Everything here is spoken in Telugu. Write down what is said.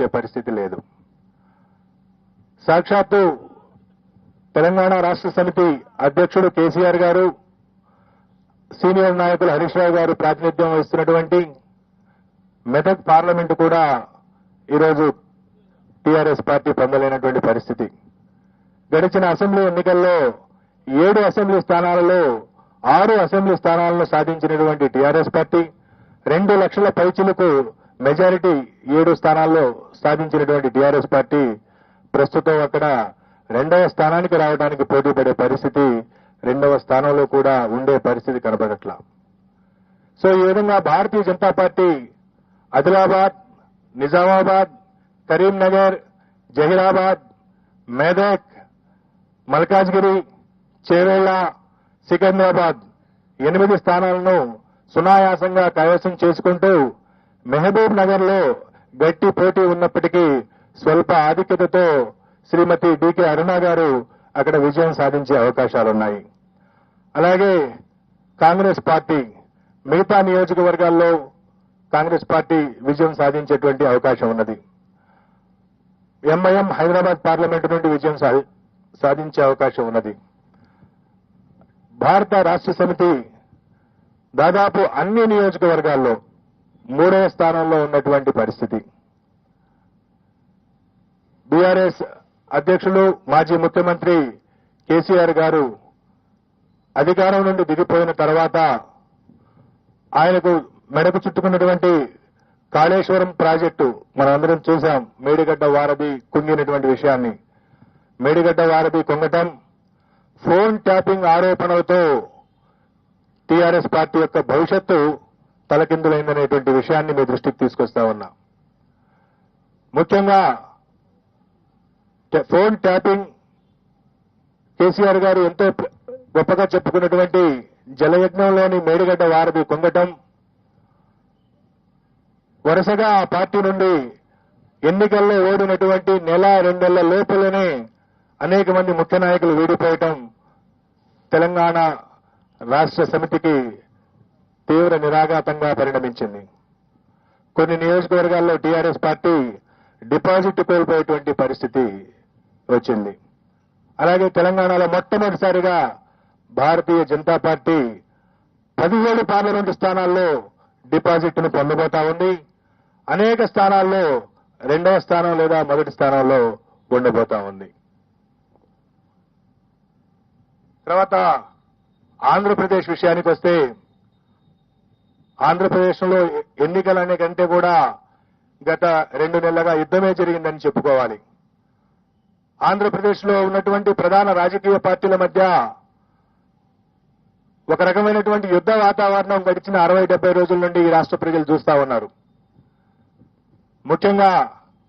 వచ్చే పరిస్థితి లేదు. సాక్షాత్తు తెలంగాణ రాష్ట్ర సమితి అధ్యక్షుడు కేసీఆర్ గారు సీనియర్ నాయకులు హరీష్ రావు గారు ప్రాతినిధ్యం వహిస్తున్నటువంటి మెదక్ పార్లమెంటు కూడా ఈరోజు టీఆర్ఎస్ పార్టీ పొందలేనటువంటి పరిస్థితి. గడిచిన అసెంబ్లీ ఎన్నికల్లో ఏడు అసెంబ్లీ స్థానాలలో ఆరు అసెంబ్లీ స్థానాలను సాధించినటువంటి టీఆర్ఎస్ పార్టీ రెండు లక్షల పైచులకు మెజారిటీ ఏడు స్థానాల్లో స్థాపించినటువంటి టీఆర్ఎస్ పార్టీ ప్రస్తుతం అక్కడ రెండవ స్థానానికి రావడానికి పోటీ పడే పరిస్థితి రెండవ స్థానంలో కూడా ఉండే పరిస్థితి కనబడట్లా. సో ఈ విధంగా భారతీయ జనతా పార్టీ ఆదిలాబాద్ నిజామాబాద్ కరీంనగర్ జహీరాబాద్ మెదక్ మల్కాజ్గిరి చేవేళ్ళ సికింద్రాబాద్ ఎనిమిది స్థానాలను సునాయాసంగా కైవసం చేసుకుంటూ మెహబూబ్ నగర్లో గట్టి పోటీ ఉన్నప్పటికీ స్వల్ప ఆధిక్యతతో శ్రీమతి డికే అరుణ గారు అక్కడ విజయం సాధించే అవకాశాలున్నాయి. అలాగే కాంగ్రెస్ పార్టీ మిగతా నియోజకవర్గాల్లో కాంగ్రెస్ పార్టీ విజయం సాధించేటువంటి అవకాశం ఉన్నది. ఎంఐఎం హైదరాబాద్ పార్లమెంటు నుండి విజయం సాధించే అవకాశం ఉన్నది. భారత రాష్ట్ర సమితి దాదాపు అన్ని నియోజకవర్గాల్లో మూడవ స్థానంలో ఉన్నటువంటి పరిస్థితి. బీఆర్ఎస్ అధ్యక్షులు మాజీ ముఖ్యమంత్రి కేసీఆర్ గారు అధికారం నుండి దిగిపోయిన తర్వాత ఆయనకు మెడకు చుట్టుకున్నటువంటి కాళేశ్వరం ప్రాజెక్టు మనందరం చూశాం మేడిగడ్డ వారధి కుంగినటువంటి విషయాన్ని. మేడిగడ్డ వారధి కుంగటం ఫోన్ ట్యాపింగ్ ఆరోపణలతో టీఆర్ఎస్ పార్టీ యొక్క భవిష్యత్తు తలకిందులైందనేటువంటి విషయాన్ని మీ దృష్టికి తీసుకొస్తా ఉన్నా. ముఖ్యంగా ఫోన్ ట్యాపింగ్ కేసీఆర్ గారు ఎంతో గొప్పగా చెప్పుకున్నటువంటి జలయజ్ఞంలోని మేడిగడ్డ వారధి కుంగటం వరుసగా ఆ పార్టీ నుండి ఎన్నికల్లో ఓడినటువంటి నెల రెండేళ్ళ లోపలనే అనేక మంది ముఖ్య నాయకులు వీడిపోయటం తెలంగాణ రాష్ట్ర సమితికి తీవ్ర నిరాఘాతంగా పరిణమించింది. కొన్ని నియోజకవర్గాల్లో టీఆర్ఎస్ పార్టీ డిపాజిట్ కోల్పోయేటువంటి పరిస్థితి వచ్చింది. అలాగే తెలంగాణలో మొట్టమొదటిసారిగా భారతీయ జనతా పార్టీ పదిహేడు పార్లమెంటు స్థానాల్లో డిపాజిట్ను పొందబోతా ఉంది. అనేక స్థానాల్లో రెండవ స్థానం లేదా మొదటి స్థానంలో ఉండబోతా ఉంది. తర్వాత ఆంధ్రప్రదేశ్ విషయానికి వస్తే ఆంధ్రప్రదేశ్లో ఎన్నికలనే కంటే కూడా గత రెండు నెలలుగా యుద్ధమే జరిగిందని చెప్పుకోవాలి. ఆంధ్రప్రదేశ్లో ఉన్నటువంటి ప్రధాన రాజకీయ పార్టీల మధ్య ఒక రకమైనటువంటి యుద్ధ వాతావరణం గడిచిన అరవై డెబ్బై రోజుల నుండి ఈ రాష్ట్ర ప్రజలు చూస్తా ఉన్నారు. ముఖ్యంగా